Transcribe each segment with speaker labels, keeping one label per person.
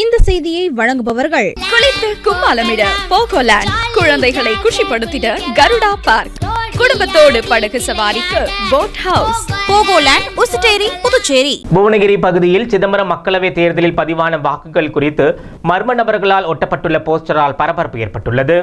Speaker 1: இந்த செய்தியை வழங்குபவர்கள்
Speaker 2: குளித்து கும்மாலமிட போகோலேண்ட் குழந்தைகளை குஷிப்படுத்திட கருடா பார்க். குடும்பத்தோடு படகு சவாரிக்கு போட் ஹவுஸ்
Speaker 1: போகோலேண்ட் உசுட்டேரி புதுச்சேரி.
Speaker 3: புவனகிரி பகுதியில் சிதம்பரம் மக்களவைத் தேர்தலில் பதிவான வாக்குகள் குறித்து மர்ம நபர்களால் ஒட்டப்பட்டுள்ள போஸ்டரால் பரபரப்பு ஏற்பட்டுள்ளது.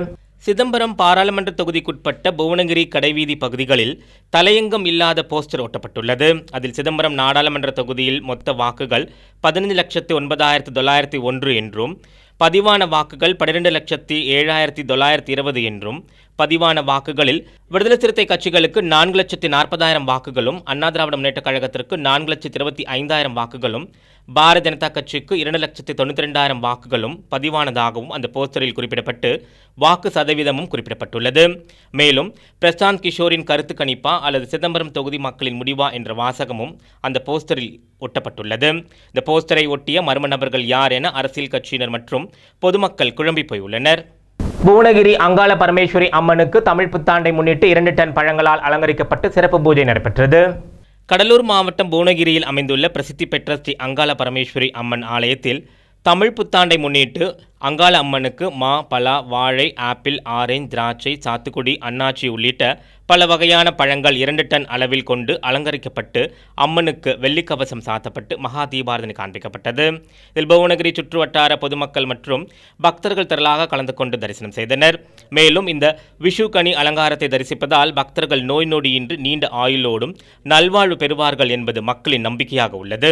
Speaker 3: சிதம்பரம் பாராளுமன்ற தொகுதிக்குட்பட்ட புவனகிரி கடைவீதி பகுதிகளில் தலையங்கம் இல்லாத போஸ்டர் ஒட்டப்பட்டுள்ளது. அதில் சிதம்பரம் நாடாளுமன்ற தொகுதியில் மொத்த வாக்குகள் பதினைந்து லட்சத்து ஒன்பதாயிரத்து தொள்ளாயிரத்தி ஒன்று என்றும் பதிவான வாக்குகள் பன்னிரெண்டு லட்சத்தி ஏழாயிரத்தி தொள்ளாயிரத்தி இருபது என்றும் பதிவான வாக்குகளில் விடுதலை சிறுத்தை கட்சிகளுக்கு நான்கு லட்சத்தி நாற்பதாயிரம் வாக்குகளும் அண்ணா திராவிட முன்னேற்றக் கழகத்திற்கு நான்கு லட்சத்தி இருபத்தி ஐந்தாயிரம் வாக்குகளும் பாரதிய ஜனதா கட்சிக்கு இரண்டு லட்சத்தி தொண்ணூற்றி ரெண்டாயிரம் வாக்குகளும் பதிவானதாகவும் அந்த போஸ்டரில் குறிப்பிடப்பட்டு வாக்கு சதவீதமும் குறிப்பிடப்பட்டுள்ளது. மேலும் பிரசாந்த் கிஷோரின் கருத்து கணிப்பா அல்லது சிதம்பரம் தொகுதி மக்களின் முடிவா என்ற வாசகமும் அந்த போஸ்டரில் ஒட்டப்பட்டுள்ளது. இந்த போஸ்டரை ஒட்டிய மர்ம நபர்கள் யார் என அரசியல் கட்சியினர் மற்றும் பொதுமக்கள் குழம்பி போயுள்ளனர். புவனகிரி அங்காள பரமேஸ்வரி அம்மனுக்கு தமிழ் புத்தாண்டை முன்னிட்டு இரண்டு டன் பழங்களால் அலங்கரிக்கப்பட்டு சிறப்பு பூஜை நடைபெற்றது. கடலூர் மாவட்டம் புவனகிரியில் அமைந்துள்ள பிரசித்தி பெற்ற ஸ்ரீ அங்காள பரமேஸ்வரி அம்மன் ஆலயத்தில் தமிழ் புத்தாண்டை முன்னிட்டு அங்காள அம்மனுக்கு மா பலா வாழை ஆப்பிள் ஆரஞ்சு திராட்சை சாத்துக்குடி அன்னாச்சி உள்ளிட்ட பல வகையான பழங்கள் இரண்டு டன் அளவில் கொண்டு அலங்கரிக்கப்பட்டு அம்மனுக்கு வெள்ளிக்கவசம் சாத்தப்பட்டு மகா தீபாரதனை காண்பிக்கப்பட்டது. இதில் புவனகிரி சுற்றுவட்டார பொதுமக்கள் மற்றும் பக்தர்கள் திரளாக கலந்து கொண்டு தரிசனம் செய்தனர். மேலும் இந்த விஷு கனி அலங்காரத்தை தரிசிப்பதால் பக்தர்கள் நோய் நொடியின்றி நீண்ட ஆயுளோடும் நல்வாழ்வு பெறுவார்கள் என்பது மக்களின் நம்பிக்கையாக உள்ளது.